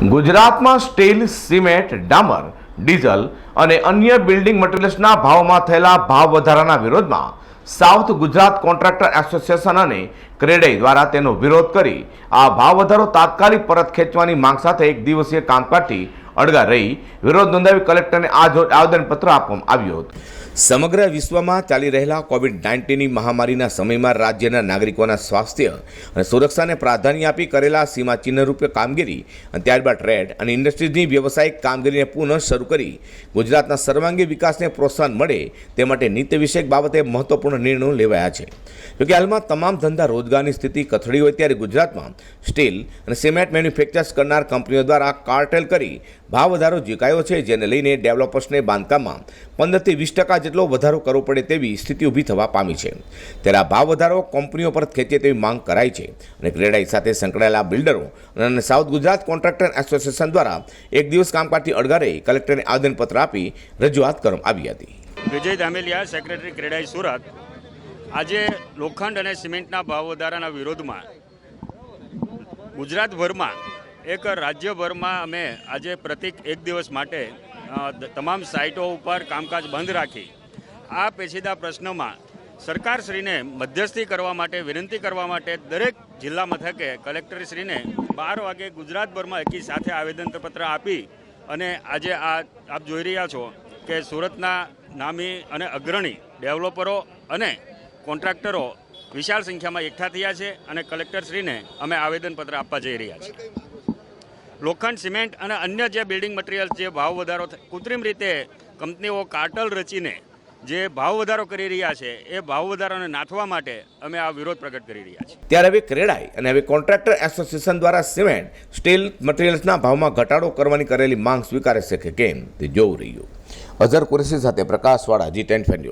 ગુજરાતમાં steel, cement, ડામર, diesel અને અન્ય બિલ્ડિંગ મટીરિયલ્સના ભાવમાં થયેલા ભાવ વધારાના વિરોધમાં સાઉથ ગુજરાત કોન્ટ્રાક્ટર એસોસિએશન અને ક્રેડાઈ દ્વારા તેનો વિરોધ કરી આ ભાવ વધારો તાત્કાલિક પરત ખેંચવાની માંગ સાથે એક દિવસીય કામકાજથી અડગા રહી. વિરોધ નોંધાવી કલેક્ટરને આ આવેદનપત્ર આપવામાં આવ્યું હતું. સમગ્ર વિશ્વમાં ચાલી રહેલા કોવિડ નાઇન્ટીનની મહામારીના સમયમાં રાજ્યના નાગરિકોના સ્વાસ્થ્ય અને સુરક્ષાને પ્રાધાન્ય આપી કરેલા સીમાચિહ્નરૂપે કામગીરી અને ત્યારબાદ ટ્રેડ અને ઇન્ડસ્ટ્રીઝની વ્યવસાયિક કામગીરીને પુનઃ શરૂ કરી ગુજરાતના સર્વાંગી વિકાસને પ્રોત્સાહન મળે તે માટે નીતિ વિષયક બાબતે મહત્વપૂર્ણ નિર્ણયો લેવાયા છે. જોકે હાલમાં તમામ ધંધા રોજગારની સ્થિતિ કથળી હોય ત્યારે ગુજરાતમાં સ્ટીલ અને સિમેન્ટ મેન્યુફેક્ચર્સ કરનાર કંપનીઓ દ્વારા કાર્ટેલ કરી ભાવ વધારો ઝીકાયો છે, જેને લઈને ડેવલપર્સને બાંધકામમાં પંદરથી વીસ ટકા જેટલો વધારો કરવો પડે તેવી સ્થિતિ ઊભી થવા પામી છે. ત્યારે આ ભાવ વધારો કંપનીઓ પર ખેંચે તેવી માંગ કરાઈ છે અને ક્રેડાઈ સાથે સંકળાયેલા બિલ્ડરો અને સાઉથ ગુજરાત કોન્ટ્રાક્ટર એસોસિએશન દ્વારા એક દિવસ કામકાજથી અડગારે કલેક્ટરને આવેદનપત્ર આપી રજૂઆત કરવામાં આવી હતી. વિજય ધામેલિયા સેક્રેટરી ક્રેડાઈ સુરત. આજે લોખંડ અને સિમેન્ટના ભાવ વધારાના વિરોધમાં ગુજરાતભરમાં એક રાજ્યભરમાં અમે આજે પ્રતિક એક દિવસ માટે તમામ સાઇટો ઉપર કામકાજ બંધ રાખી આ પેચીદા પ્રશ્નોમાં સરકારશ્રીને મધ્યસ્થી કરવા માટે, વિનંતી કરવા માટે દરેક જિલ્લા મથકે કલેક્ટરશ્રીને બાર વાગે ગુજરાતભરમાં એકી સાથે આવેદનપત્ર આપી અને આજે આ આપ જોઈ રહ્યા છો કે સુરતના નામી અને અગ્રણી ડેવલપરો અને કોન્ટ્રાક્ટરો વિશાળ સંખ્યામાં એકઠા થયા છે અને કલેક્ટરશ્રીને અમે આવેદનપત્ર આપવા જઈ રહ્યા છીએ. લોખંડ, સિમેન્ટ અને અન્ય જે બિલ્ડિંગ મટીરિયલ્સ જે ભાવ વધારો કૃત્રિમ રીતે કંપનીઓ કાર્ટલ રચીને જે ભાવ વધારો કરી રહ્યા છે, એ ભાવ વધારાને નાથવા માટે અમે આ વિરોધ પ્રગટ કરી રહ્યા છીએ. ત્યારે હવે ક્રેડાઈ અને હવે કોન્ટ્રાક્ટર એસોસિએશન દ્વારા સિમેન્ટ, સ્ટીલ મટીરિયલ્સના ભાવમાં ઘટાડો કરવાની કરેલી માંગ સ્વીકારે છે કે કેમ તે જોવું રહ્યું. અઝર કુરેશી સાથે પ્રકાશવાળા જી ટેન ફેન્યુ